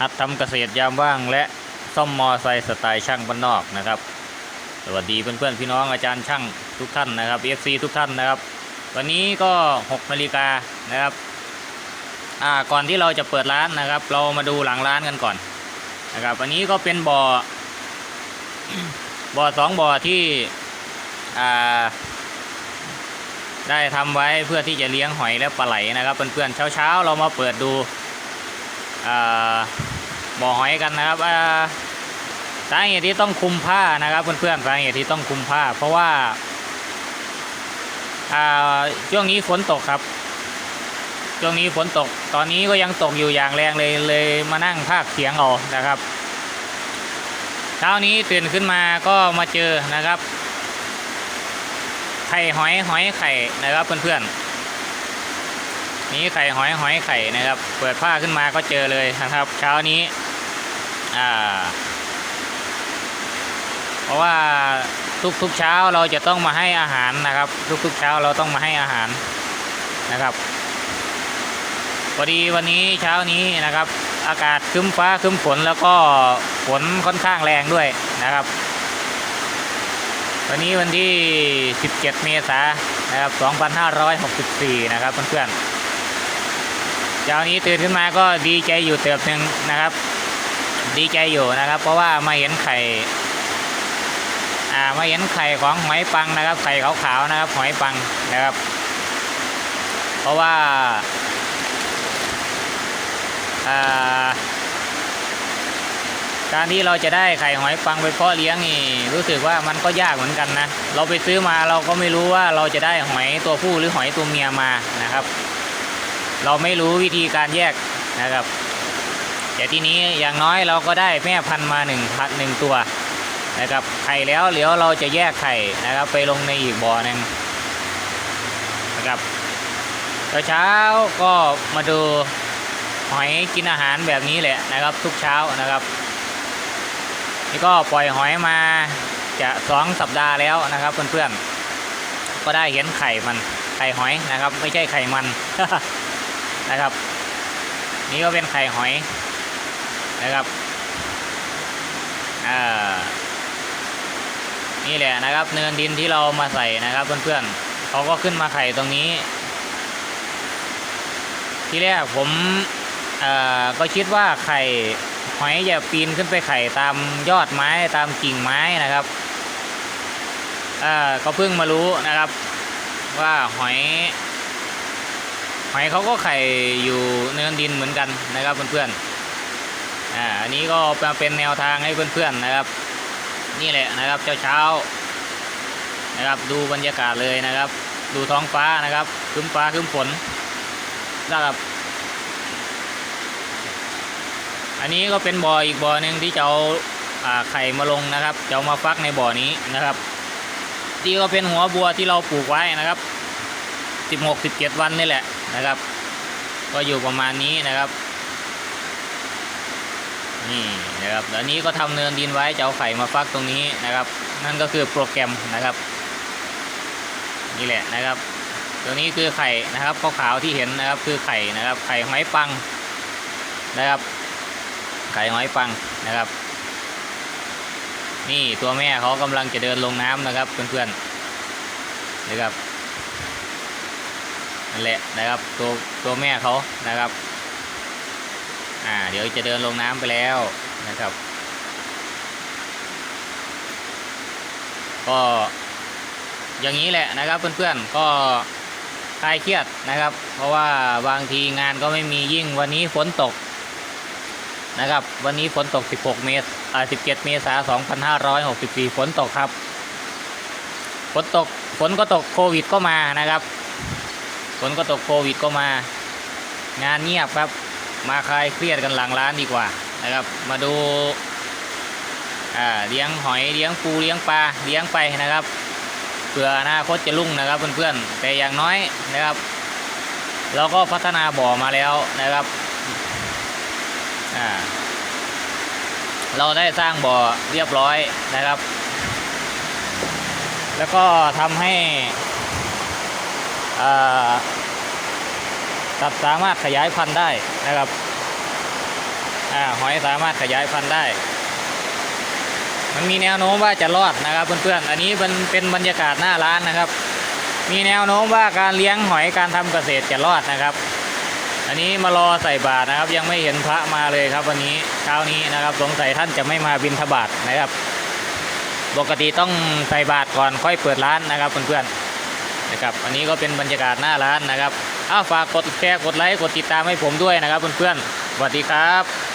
หัดทำเกษตรยามว่าง และซ่อมมอไซค์สไตล์ช่างบ้านนอกนะครับ สวัสดีเพื่อนๆพี่น้องอาจารย์ช่างทุกท่านนะครับ FC ทุกท่านนะครับ วันนี้ก็6นาฬิกานะครับอ่าก่อนที่เราจะเปิดร้านนะครับ เรามาดูหลังร้านกันก่อนนะครับวันนี้ก็เป็นบ่อบ่อสองบ่อที่อ่าได้ทำไว้เพื่อที่จะเลี้ยงหอยและปลาไหลนะครับเพื่อนๆเช้าๆเรามาเปิดดู บ่อหอยกันนะครับอ่าสาเหตุที่ต้องคุมผ้านะครับเพื่อนๆสาเหตุที่ต้องคุมผ้า เพราะว่าช่วงนี้ฝนตกครับช่วงนี้ฝนตก ตอนนี้ก็ยังตกอยู่อย่างแรงเลยเลยมานั่งภาคเสียงเอานะครับเช้านี้ตื่นขึ้นมาก็มาเจอนะครับ ไข่หอยหอยไข่นะครับเพื่อนๆ นี่ไข่หอยหอยไข่นะครับ เปิดผ้าขึ้นมาก็เจอเลยนะครับ เช้านี้อ่าเพราะว่าทุกๆเช้าเราจะต้องมาให้อาหารนะครับ ทุกๆเช้าเราต้องมาให้อาหารนะครับพอดีวันนี้เช้านี้นะครับ อากาศคึ้มฟ้าคึ้มฝนแล้วก็ฝนค่อนข้างแรงด้วยนะครับ วันนี้วันที่ 17 เมษายนนะครับ 2564 นะครับเพื่อนๆ ช้านี้ตื่นขึ้นมาก็ดีใจอยู่เติบหนึ่งนะครับ ดีใจอยู่นะครับ เพราะว่ามาเห็นไข่อ่ามาเห็นไข่ของหอยปังนะครับ ไข่ขาวๆนะครับ หอยปังนะครับ เพราะว่าอ่าการที่เราจะได้ไข่หอยปังไปเพาะเลี้ยงนี่รู้สึกว่ามันก็ยากเหมือนกันนะ เราไปซื้อมาเราก็ไม่รู้ว่าเราจะได้หอยตัวผู้หรือหอยตัวเมียมานะครับ เราไม่รู้วิธีการแยกนะครับ แต่ทีนี้อย่างน้อยเราก็ได้แม่พันธุ์มาหนึ่งพันหนึ่งตัวนะครับไข่แล้วเดี๋ยวเราจะแยกไข่นะครับ ไปลงในอีกบ่อหนึ่งนะครับเช้าก็มาดูหอยกินอาหารแบบนี้แหละนะครับ ทุกเช้านะครับนี่ก็ปล่อยหอยมาจะสองสัปดาห์แล้วนะครับเพื่อนๆก็ได้เห็นไข่มันไข่หอยนะครับ ไม่ใช่ไข่มัน นะครับ นี่ก็เป็นไข่หอยนะครับอ่านี่แหละนะครับ เนินดินที่เรามาใส่นะครับเพื่อนๆเขาก็ขึ้นมาไข่ตรงนี้ ที่แรกผมอ่อก็คิดว่าไข่หอยจะปีนขึ้นไปไข่ตามยอดไม้ตามกิ่งไม้นะครับเอ่อก็เพิ่งมารู้นะครับ ว่าหอย หอยเขาก็ไข่อยู่เนินดินเหมือนกันนะครับเพื่อนๆอ่าอันนี้ก็มาเป็นแนวทางให้เพื่อนๆนะครับ นี่แหละนะครับเช้าเช้าๆนะครับดูบรรยากาศเลยนะครับ ดูท้องฟ้านะครับคึ้มฟ้าคึ้มฝนนะครับอันนี้ก็เป็นบ่ออีกบ่อหนึ่งที่จะเอาอ่าไข่มาลงนะครับจะเอามาฟักในบ่อนี้นะครับที่ก็เป็นหัวบัวที่เราปลูกไว้นะครับ 16 17 วันนี่แหละ นะครับ ก็อยู่ประมาณนี้นะครับ นี่นะครับแล้วนี้ก็ทำเนินดินไว้จะเอาไข่มาฟักตรงนี้นะครับ นั่นก็คือโปรแกรมนะครับ นี่แหละนะครับ ตัวนี้คือไข่นะครับขาวๆที่เห็นนะครับคือไข่นะครับ ไข่หอยปังนะครับ ไข่หอยปังนะครับ นี่ตัวแม่เขากำลังจะเดินลงน้ำนะครับเพื่อนๆนะครับ นั่นแหละนะครับ ตัวตัวแม่เขานะครับ อ่า เดี๋ยวจะเดินลงน้ำไปแล้วนะครับ ก็อย่างนี้แหละนะครับเพื่อนๆก็คลายเครียดนะครับ เพราะว่าบางทีงานก็ไม่มียิ่งวันนี้ฝนตกนะครับ วันนี้ฝนตก 16 เมษอ่า17 เมษายน2564 ฝนตกครับ ฝนตก ฝนก็ตก โควิดก็มานะครับ ฝนก็ตกโควิดก็มา งานเงียบครับ มาคลายเครียดกันหลังร้านดีกว่านะครับ มาดูเลี้ยงหอยเลี้ยงปูเลี้ยงปลาเลี้ยงไปนะครับเผื่ออนาคตจะรุ่งนะครับเพื่อนๆแต่อย่างน้อยนะครับ เราก็พัฒนาบ่อมาแล้วนะครับเราได้สร้างบ่อเรียบร้อยนะครับ แล้วก็ทำให้ สัตว์สามารถขยายพันธุ์ได้นะครับอหอยสามารถขยายพันธุ์ได้ มันมีแนวโน้มว่าจะรอดนะครับเพื่อนๆ อันนี้เป็นเป็นบรรยากาศหน้าร้านนะครับ มีแนวโน้มว่าการเลี้ยงหอยการทำเกษตรจะรอดนะครับ อันนี้มารอใส่บาตรนะครับ ยังไม่เห็นพระมาเลยครับ วันนี้เช้านี้นะครับสงสัยท่านจะไม่มาบินทบาทนะครับ ปกติต้องใส่บาตรก่อนค่อยเปิดร้านนะครับเพื่อนๆ นะครับ อันนี้ก็เป็นบรรยากาศหน้าร้านนะครับ อ้าวฝากกดแชร์กดไลค์กดติดตามให้ผมด้วยนะครับเพื่อนๆสวัสดีครับ